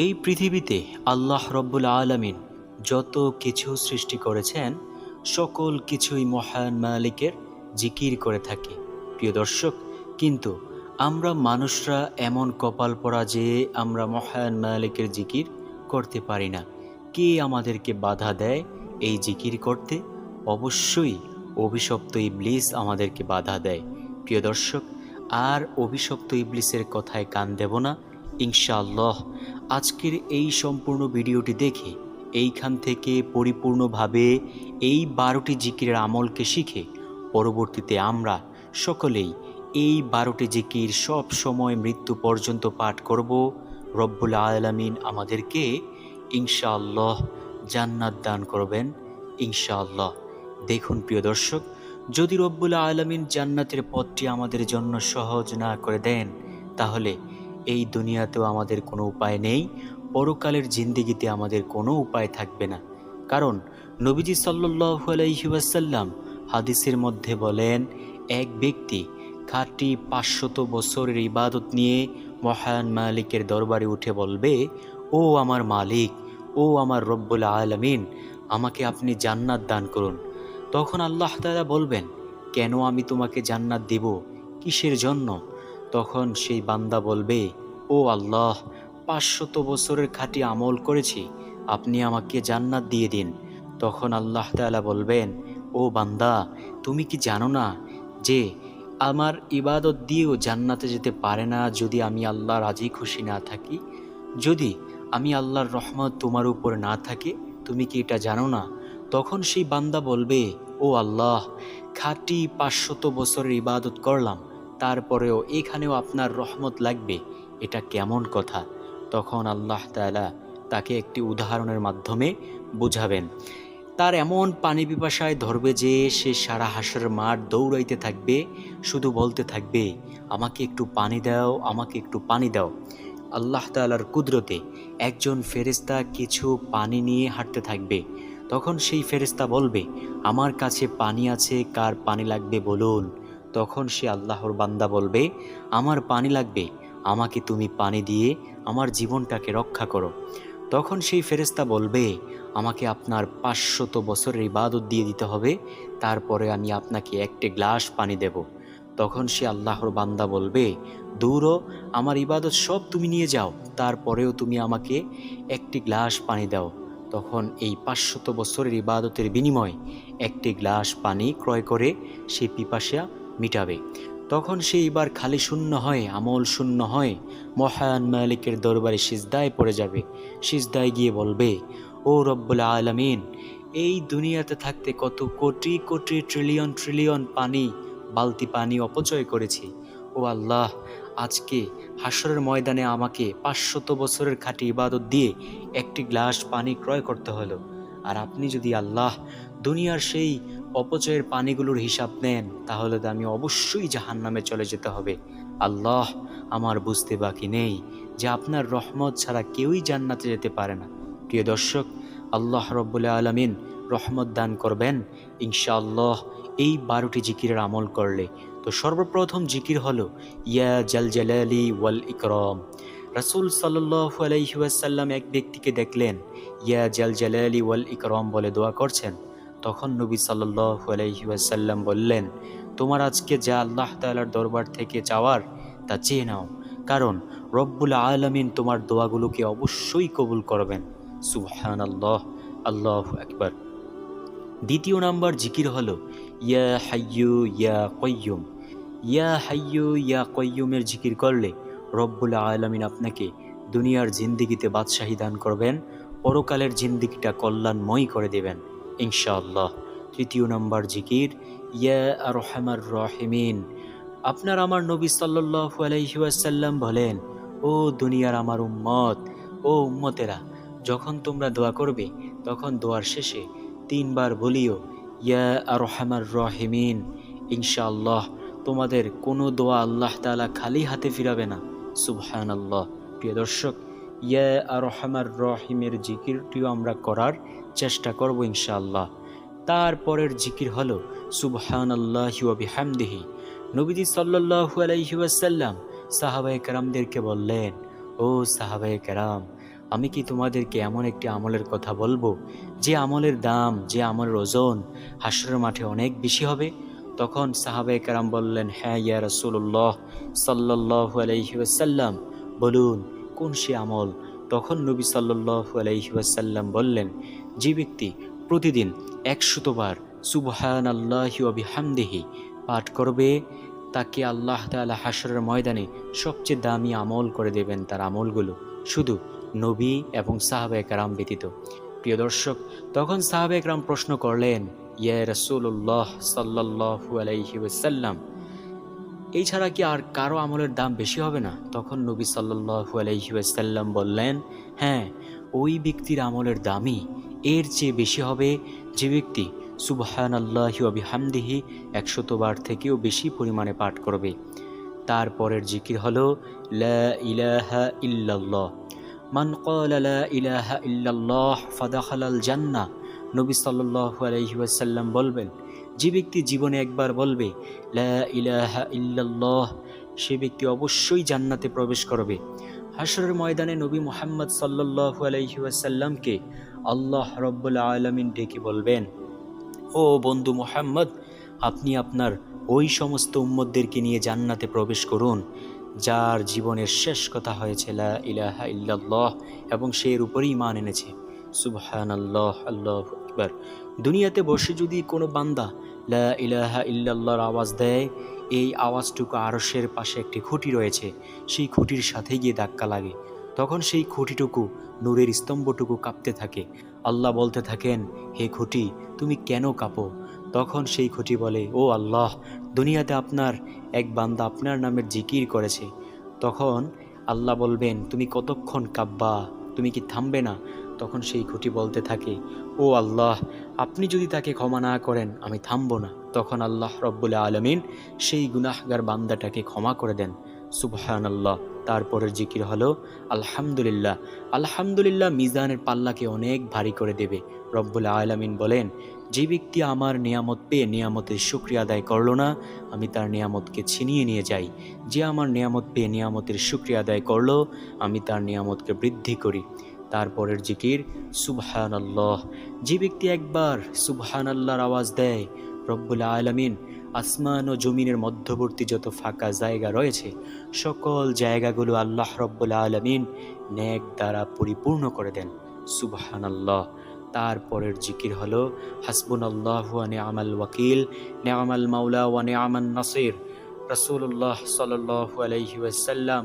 এই পৃথিবীতে আল্লাহ রব্বুল আলমিন যত কিছু সৃষ্টি করেছেন, সকল কিছুই মহান মালিকের জিকির করে থাকে। প্রিয় দর্শক, কিন্তু আমরা মানুষরা এমন কপাল পরা যে আমরা মহান মালিকের জিকির করতে পারি না। কে আমাদেরকে বাধা দেয় এই জিকির করতে? অবশ্যই অভিশপ্ত ইবলিস আমাদেরকে বাধা দেয়। প্রিয় দর্শক, আর অভিশপ্ত ইবলিসের কথায় কান দেব না। ইনশাআল্লাহ আজকের এই সম্পূর্ণ ভিডিওটি দেখে এইখান থেকে পরিপূর্ণভাবে এই বারোটি জিকিরের আমলকে শিখে পরবর্তীতে আমরা সকলেই এই বারোটি জিকির সব সময় মৃত্যু পর্যন্ত পাঠ করব। রব্বুল আলামিন আমাদেরকে ইনশাআল্লাহ জান্নাত দান করবেন। ইনশাআল্লাহ। দেখুন প্রিয় দর্শক, যদি রব্বুল আলমিন জান্নাতের পথটি আমাদের জন্য সহজ না করে দেন, তাহলে এই দুনিয়াতেও আমাদের কোনো উপায় নেই, পরকালের জিন্দিগিতে আমাদের কোনো উপায় থাকবে না। কারণ নবীজি সাল্লু আলাইসাল্লাম হাদিসের মধ্যে বলেন, এক ব্যক্তি খাটি পাঁচশত বছরের ইবাদত নিয়ে মহান মালিকের দরবারে উঠে বলবে, ও আমার মালিক, ও আমার রব্বুল আলমিন, আমাকে আপনি জান্নাত দান করুন। তখন আল্লাহ তালা বলবেন, কেন আমি তোমাকে জান্নাত দিব? কিসের জন্য? তখন সেই বান্দা বলবে ও আল্লাহ, পাঁচশত বছরের খাঁটি আমল করেছি, আপনি আমাকে জান্নাত দিয়ে দিন। তখন আল্লাহ তালা বলবেন, ও বান্দা, তুমি কি জানো না যে আমার ইবাদত দিয়েও জান্নাতে যেতে পারে না যদি আমি আল্লাহ রাজি খুশি না থাকি? যদি আমি আল্লাহর রহমত তোমার উপর না থাকে, তুমি কি এটা জানো না? তখন সেই বান্দা বলবে, ও আল্লাহ, খাঁটি পাঁচশত বছরের ইবাদত করলাম, তারপরেও এখানেও আপনার রহমত লাগবে। এটা কেমন কথা? তখন আল্লাহ তালা তাকে একটি উদাহরণের মাধ্যমে বুঝাবেন। তার এমন পানি পিপাসায় ধরবে যে সে সারা হাসের মাঠ দৌড়াইতে থাকবে, শুধু বলতে থাকবে, আমাকে একটু পানি দাও, আমাকে একটু পানি দাও। আল্লাহ তালার কুদরতে একজন ফেরেস্তা কিছু পানি নিয়ে হাঁটতে থাকবে। তখন সেই ফেরেস্তা বলবে, আমার কাছে পানি আছে, কার পানি লাগবে বলুন? তখন সে আল্লাহর বান্দা বলবে, আমার পানি লাগবে। আমাকে তুমি পানি দিয়ে আমার জীবনটাকে রক্ষা করো। তখন সেই ফেরেস্তা বলবে, আমাকে আপনার পাঁচশত বছরের ইবাদত দিয়ে দিতে হবে, তারপরে আমি আপনাকে একটি গ্লাস পানি দেব। তখন সে আল্লাহর বান্দা বলবে, দূরও, আমার ইবাদত সব তুমি নিয়ে যাও, তারপরেও তুমি আমাকে একটি গ্লাস পানি দাও। তখন এই পাঁচশত বছরের ইবাদতের বিনিময়ে একটি গ্লাস পানি ক্রয় করে সে পিপাসা মিটাবে। তখন সে এবার খালি শূন্য হয়, আমল শূন্য হয়। মহান মালিকের দরবারে সিজদায় পড়ে যাবে। সিজদায় গিয়ে বলবে, ও রব্বুল আলমিন, এই দুনিয়াতে থাকতে কত কোটি কোটি ট্রিলিয়ন ট্রিলিয়ন পানি, বালতি পানি অপচয় করেছি। ও আল্লাহ, আজকে হাসরের ময়দানে আমাকে পাঁচশত বছরের খাঁটি ইবাদত দিয়ে একটি গ্লাস পানি ক্রয় করতে হলো। আর আপনি যদি আল্লাহ দুনিয়ার সেই অপচয়ের পানিগুলোর হিসাব নেন, তাহলে তো আমি অবশ্যই জাহান নামে চলে যেতে হবে। আল্লাহ আমার বুঝতে বাকি নেই যে আপনার রহমত ছাড়া কেউই জান্নাতে যেতে পারে না। প্রিয় দর্শক, আল্লাহ রব্বুল্লা আলমিন রহমত দান করবেন। ইনশাআল্লাহ এই বারোটি জিকিরের আমল করলে। তো সর্বপ্রথম জিকির হলো, ইয়া জাল জালালি ওয়াল ইকরম। রাসুল সাল্লাহ আলাইসাল্লাম এক ব্যক্তিকে দেখলেন, ইয়া জাল জালালি ওয়াল ইকরম বলে দোয়া করছেন। তখন নবী সাল্লাহ আলাইসাল্লাম বললেন, তোমার আজকে যা আল্লাহ তালার দরবার থেকে চাওয়ার, তা চেয়ে নাও। কারণ রব্বুল আলমিন তোমার দোয়াগুলোকে অবশ্যই কবুল করবেন। সুবহান আল্লাহ আল্লাহ একবার দ্বিতীয় নাম্বার জিকির হলো, ইয়া হাইয়ু, ইয়া কয়্যুম ইয়া হাইয়ু, ইয়া কয়্যুমের জিকির করলে রব্বুল আলমিন আপনাকে দুনিয়ার জিন্দিগিতে বাদশাহী দান করবেন, পরকালের জিন্দিগিটা কল্যাণময় করে দেবেন। ইনশাআল্লাহ। তৃতীয় নম্বর জিকির, ইয়া রহমার রহিমিন। আপনার আমার নবী সাল্লাহ আলাইসাল্লাম বলেন, ও দুনিয়ার আমার উম্মত, ও উম্মতেরা, যখন তোমরা দোয়া করবে, তখন দোয়ার শেষে তিনবার বলিও, ইয়া রহমার রহিমিন, ইনশাআল্লাহ, তোমাদের কোনো দোয়া আল্লাহ তালা খালি হাতে ফিরাবে না। সুবহান আল্লাহ প্রিয় দর্শক, ইয়া রহমার রহিমের জিকিরটিও আমরা করার চেষ্টা করব ইনশাআল্লাহ। তারপরের জিকির হলো সুবহান আল্লাহ হামদিহি নবীজি সাল্লাহু আলাইহি ওয়াসাল্লাম সাহাবায়ে কেরামদেরকে বললেন, ও সাহাবায়ে কেরাম, আমি কি তোমাদেরকে এমন একটি আমলের কথা বলব? যে আমলের দাম, যে আমলের ওজন হাসরের মাঠে অনেক বেশি হবে? তখন সাহাবে কারাম বললেন হ্যাঁ ইয়া রসুল্লাহ সাল্লাহ আলহিউসাল্লাম বলুন কোন সে আমল তখন নবী সাল্লাহ আলহিউসাল্লাম বললেন, যে ব্যক্তি প্রতিদিন একশতবার সুবহান আল্লাহি অবিহামদেহি পাঠ করবে, তাকে আল্লাহ তালা হাসরের ময়দানে সবচেয়ে দামি আমল করে দেবেন তার আমলগুলো শুধু নবী এবং সাহাবে একরাম ব্যতীত। প্রিয় দর্শক, তখন সাহাবে একরাম প্রশ্ন করলেন, ইয়া রসুল্লাহ সাল্লাহু আলাইহি ওয়াসাল্লাম এই ছাড়া কি আর কারও আমলের দাম বেশি হবে না? তখন নবী সাল্লাহু আলাইহি ওয়াসাল্লাম বললেন হ্যাঁ ওই ব্যক্তির আমলের দামই এর চেয়ে বেশি হবে যে ব্যক্তি সুবহান আল্লাহি অবিহামদিহি একশতবার থেকেও বেশি পরিমাণে পাঠ করবে। তারপরের জিকির হলো, লা ইলাহা ইল্লাল্লাহ। মান ইলাহা ইল্লাল্লাহ ফাদাখালাল জান্নাহ। নবী সাল্লাল্লাহু আলাইহি ওয়াসাল্লাম বলবেন যে ব্যক্তি জীবনে একবার বলবে, লা ইলাহা ইল্লাল্লাহ সে ব্যক্তি অবশ্যই জান্নাতে প্রবেশ করবে। হাসরের ময়দানে নবী মুহাম্মদ সাল্লাল্লাহু আলাইহি ওয়াসাল্লামকে আল্লাহ রব্বুল আলামিন ডেকে বলবেন, ও বন্ধু মোহাম্মদ, আপনি আপনার ওই সমস্ত উম্মতদেরকে নিয়ে জান্নাতে প্রবেশ করুন, যার জীবনের শেষ কথা হয়েছে লা ইলাহা ইল্লাল্লাহ এবং সে এর উপরেই মান এনেছে। সুবহান আল্লাহ আল্লাহ একবার দুনিয়াতে বসে যদি কোনো বান্দা লা ইলাহা ইল্লাল্লাহর আওয়াজ দেয়, এই আওয়াজটুকু আরশের পাশে একটি খুঁটি রয়েছে, সেই খুঁটির সাথে গিয়ে ধাক্কা লাগে। তখন সেই খুঁটিটুকু নূরের স্তম্ভটুকু কাঁপতে থাকে। আল্লাহ বলতে থাকেন, হে খুঁটি, তুমি কেন কাঁপো? তখন সেই খুঁটি বলে, ও আল্লাহ, দুনিয়াতে আপনার এক বান্দা আপনার নামের জিকির করেছে। তখন আল্লাহ বলবেন, তুমি কতক্ষণ কাব্বা তুমি কি থামবে না? তখন সেই খুঁটি বলতে থাকে, ও আল্লাহ, আপনি যদি তাকে ক্ষমা না করেন, আমি থামবো না। তখন আল্লাহ রব্বুল আলমিন সেই গুনাহগার বান্দাটাকে ক্ষমা করে দেন। সুবহান আল্লাহ তারপরের জিকির হলো, আলহামদুলিল্লাহ আলহামদুলিল্লাহ মিজানের পাল্লাকে অনেক ভারী করে দেবে। রব্বুল আলমিন বলেন, যে ব্যক্তি আমার নিয়ামত পেয়ে নিয়ামতের শুক্রিয়া আদায় করল না, আমি তার নিয়ামতকে ছিনিয়ে নিয়ে যাই। যে আমার নিয়ামত পেয়ে নিয়ামতের শুক্রিয়া আদায় করল, আমি তার নিয়ামতকে বৃদ্ধি করি। তারপরের জিকির সুবহান আল্লাহ যে ব্যক্তি একবার সুবহান আল্লাহর আওয়াজ দেয়, রব্বুল আলমিন আসমান ও জমিনের মধ্যবর্তী যত ফাঁকা জায়গা রয়েছে, সকল জায়গাগুলো আল্লাহ রব্বুল আলমিন ন্যাক দ্বারা পরিপূর্ণ করে দেন সুবহান আল্লাহ তারপরের জিকির হলো হাসবুন আল্লাহ ওয়ানে আমাল ওয়াকিল, নেয়ামাল মাওলা ওয়ানে আমান নাসির। রসুল্লাহ সাল্লু আলহি ওয়াসাল্লাম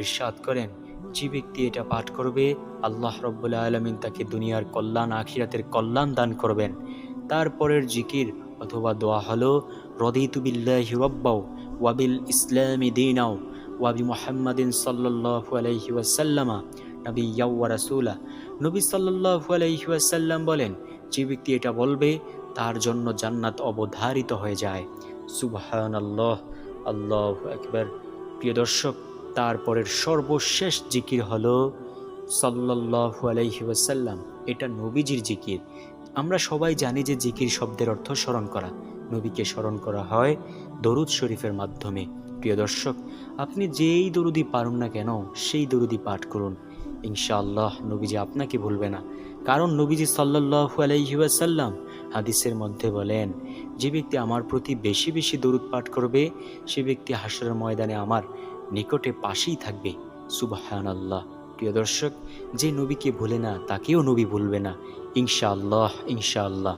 ইরশাদ করেন যে ব্যক্তি এটা পাঠ করবে, আল্লাহ রব্বুল্লা আলমিন তাকে দুনিয়ার কল্যাণ, আখিরাতের কল্যাণ দান করবেন। তারপরের জিকির অথবা দোয়া হলো রদিতুবিল্লাহি রব্বাও ওয়াবিল ইসলামি দিনাও ওয়াবি মোহাম্মদিন সাল্লাল্লাহু আলাইহি ওয়াসাল্লামা নবী ইয়াউয়া রাসূলা। নবী আলাইহি ওয়াসাল্লাম বলেন, যে ব্যক্তি এটা বলবে, তার জন্য জান্নাত অবধারিত হয়ে যায়। সুবহানাল্লাহ, আল্লাহ একবার প্রিয় দর্শক তারপরের সর্বশেষ জিকির হলো সাল্লাল্লাহু আলাইহি ওয়াসাল্লাম। এটা নবীজির জিকির। আমরা সবাই জানি যে জিকির শব্দের অর্থ স্মরণ করা। নবীকে স্মরণ করা হয় দরুদ শরীফের মাধ্যমে। প্রিয় দর্শক, আপনি যেই দরুদি পারুন না কেন, সেই দরুদি পাঠ করুন। ইনশাআল্লাহ নবীজি আপনাকে ভুলবে না। কারণ নবীজি আলাইহি ওয়াসাল্লাম হাদিসের মধ্যে বলেন, যে ব্যক্তি আমার প্রতি বেশি বেশি দরুদ পাঠ করবে, সে ব্যক্তি হাসরের ময়দানে আমার নিকটে পাশেই থাকবে। সুবাহান আল্লাহ প্রিয় দর্শক, যে নবীকে ভুলে না, তাকেও নবী ভুলবে না। ইনশাআল্লাহ ইনশাআল্লাহ।